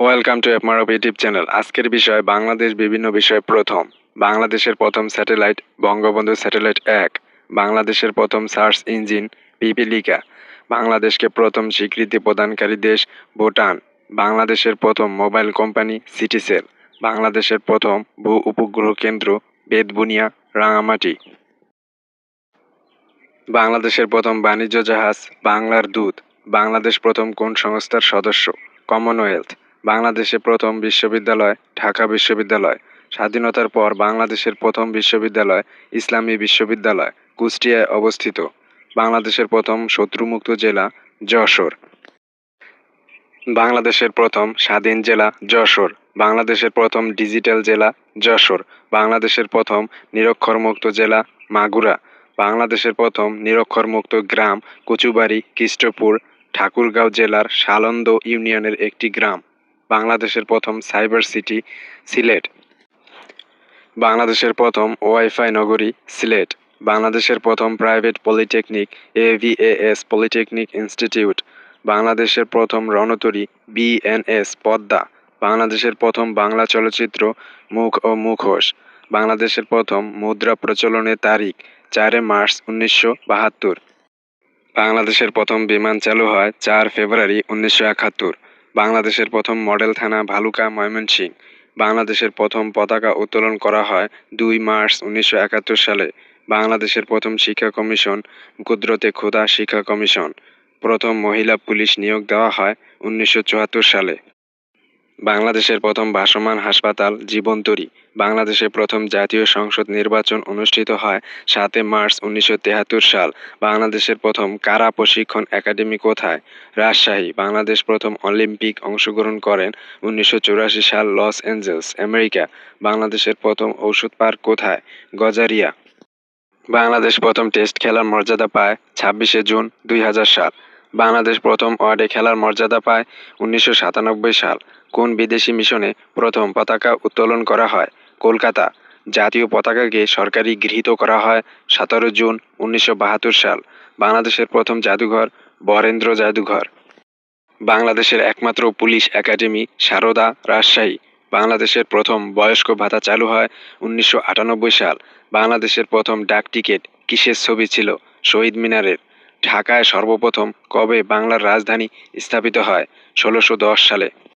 Welcome to এফমারব YouTube channel আজকের বিষয় বাংলাদেশ বিভিন্ন বিষয়ে প্রথম। বাংলাদেশের প্রথম স্যাটেলাইট বঙ্গবন্ধু স্যাটেলাইট এক। বাংলাদেশের প্রথম সার্চ ইঞ্জিন পিপিলিকা। বাংলাদেশকে প্রথম স্বীকৃতি প্রদানকারী দেশ ভুটান। বাংলাদেশের প্রথম মোবাইল কোম্পানি সিটিসেল। বাংলাদেশের প্রথম ভূ উপগ্রহ কেন্দ্র বেদবুনিয়া রাঙামাটি। বাংলাদেশের প্রথম বাণিজ্য জাহাজ বাংলার দূত। বাংলাদেশ প্রথম কোন সংস্থার সদস্য? কমনওয়েলথ বাংলাদেশে প্রথম বিশ্ববিদ্যালয়, ঢাকা বিশ্ববিদ্যালয়। স্বাধীনতার পর বাংলাদেশের প্রথম বিশ্ববিদ্যালয়, ইসলামী বিশ্ববিদ্যালয়, কুষ্টিয়ায় অবস্থিত। বাংলাদেশের প্রথম শত্রুমুক্ত জেলা যশোর। বাংলাদেশের প্রথম স্বাধীন জেলা যশোর। বাংলাদেশের প্রথম ডিজিটাল জেলা যশোর। বাংলাদেশের প্রথম নিরক্ষরমুক্ত জেলা মাগুরা। বাংলাদেশের প্রথম নিরক্ষরমুক্ত গ্রাম কচুবাড়ি খ্রিস্টপুর ঠাকুরগাঁও জেলার সালন্দ ইউনিয়নের একটি গ্রাম। বাংলাদেশের প্রথম সাইবার সিটি সিলেট। বাংলাদেশের প্রথম ওয়াইফাই নগরী সিলেট। বাংলাদেশের প্রথম private polytechnic AVAS polytechnic institute. বাংলাদেশের প্রথম রণতরী বিএনএস পদ্মা। বাংলাদেশের প্রথম বাংলা চলচ্চিত্র মুখ ও মুখোশ। বাংলাদেশের প্রথম মুদ্রা প্রচলনের তারিখ চারে মার্চ উনিশশো বাহাত্তর। বাংলাদেশের প্রথম বিমান চালু হয় চার ফেব্রুয়ারি উনিশশো একাত্তর। বাংলাদেশের প্রথম মডেল থানা ভালুকা ময়মনসিং বাংলাদেশের প্রথম পতাকা উত্তোলন করা হয় দুই মার্চ উনিশশো একাত্তর সালে। বাংলাদেশের প্রথম শিক্ষা কমিশন, কুদরতে খোদা শিক্ষা কমিশন। প্রথম মহিলা পুলিশ নিয়োগ দেওয়া হয় উনিশশো চুয়াত্তর সালে। বাংলাদেশের প্রথম ভাসমান হাসপাতাল জীবনতরী। বাংলাদেশের প্রথম জাতীয় সংসদ নির্বাচন অনুষ্ঠিত হয় সাতে মার্চ উনিশশো সাল। বাংলাদেশের প্রথম কারা প্রশিক্ষণ একাডেমি কোথায়? রাজশাহী। বাংলাদেশ প্রথম অলিম্পিক অংশগ্রহণ করেন উনিশশো চুরাশি সাল লস অ্যাঞ্জেলস, আমেরিকা। বাংলাদেশের প্রথম ঔষধ পার্ক কোথায়? গজারিয়া। বাংলাদেশ প্রথম টেস্ট খেলার মর্যাদা পায় ছাব্বিশে জুন দুই হাজার সাল। বাংলাদেশ প্রথম ওয়ার্ডে খেলার মর্যাদা পায় উনিশশো সাতানব্বই সাল, কোন বিদেশি মিশনে প্রথম পতাকা উত্তোলন করা হয়? কলকাতা, জাতীয় পতাকাকে সরকারি গৃহীত করা হয় সতেরো জুন উনিশশো বাহাত্তর সাল, বাংলাদেশের প্রথম জাদুঘর বরেন্দ্র জাদুঘর। বাংলাদেশের একমাত্র পুলিশ একাডেমি সারদা রাজশাহী, বাংলাদেশের প্রথম বয়স্ক ভাতা চালু হয় উনিশশো আটানব্বই সাল, বাংলাদেশের প্রথম ডাক টিকিট কিসের ছবি ছিল? শহীদ মিনারের ঢাকায় সর্বপ্রথম কবে বাংলার রাজধানী স্থাপিত হয়? ষোলোশো সালে।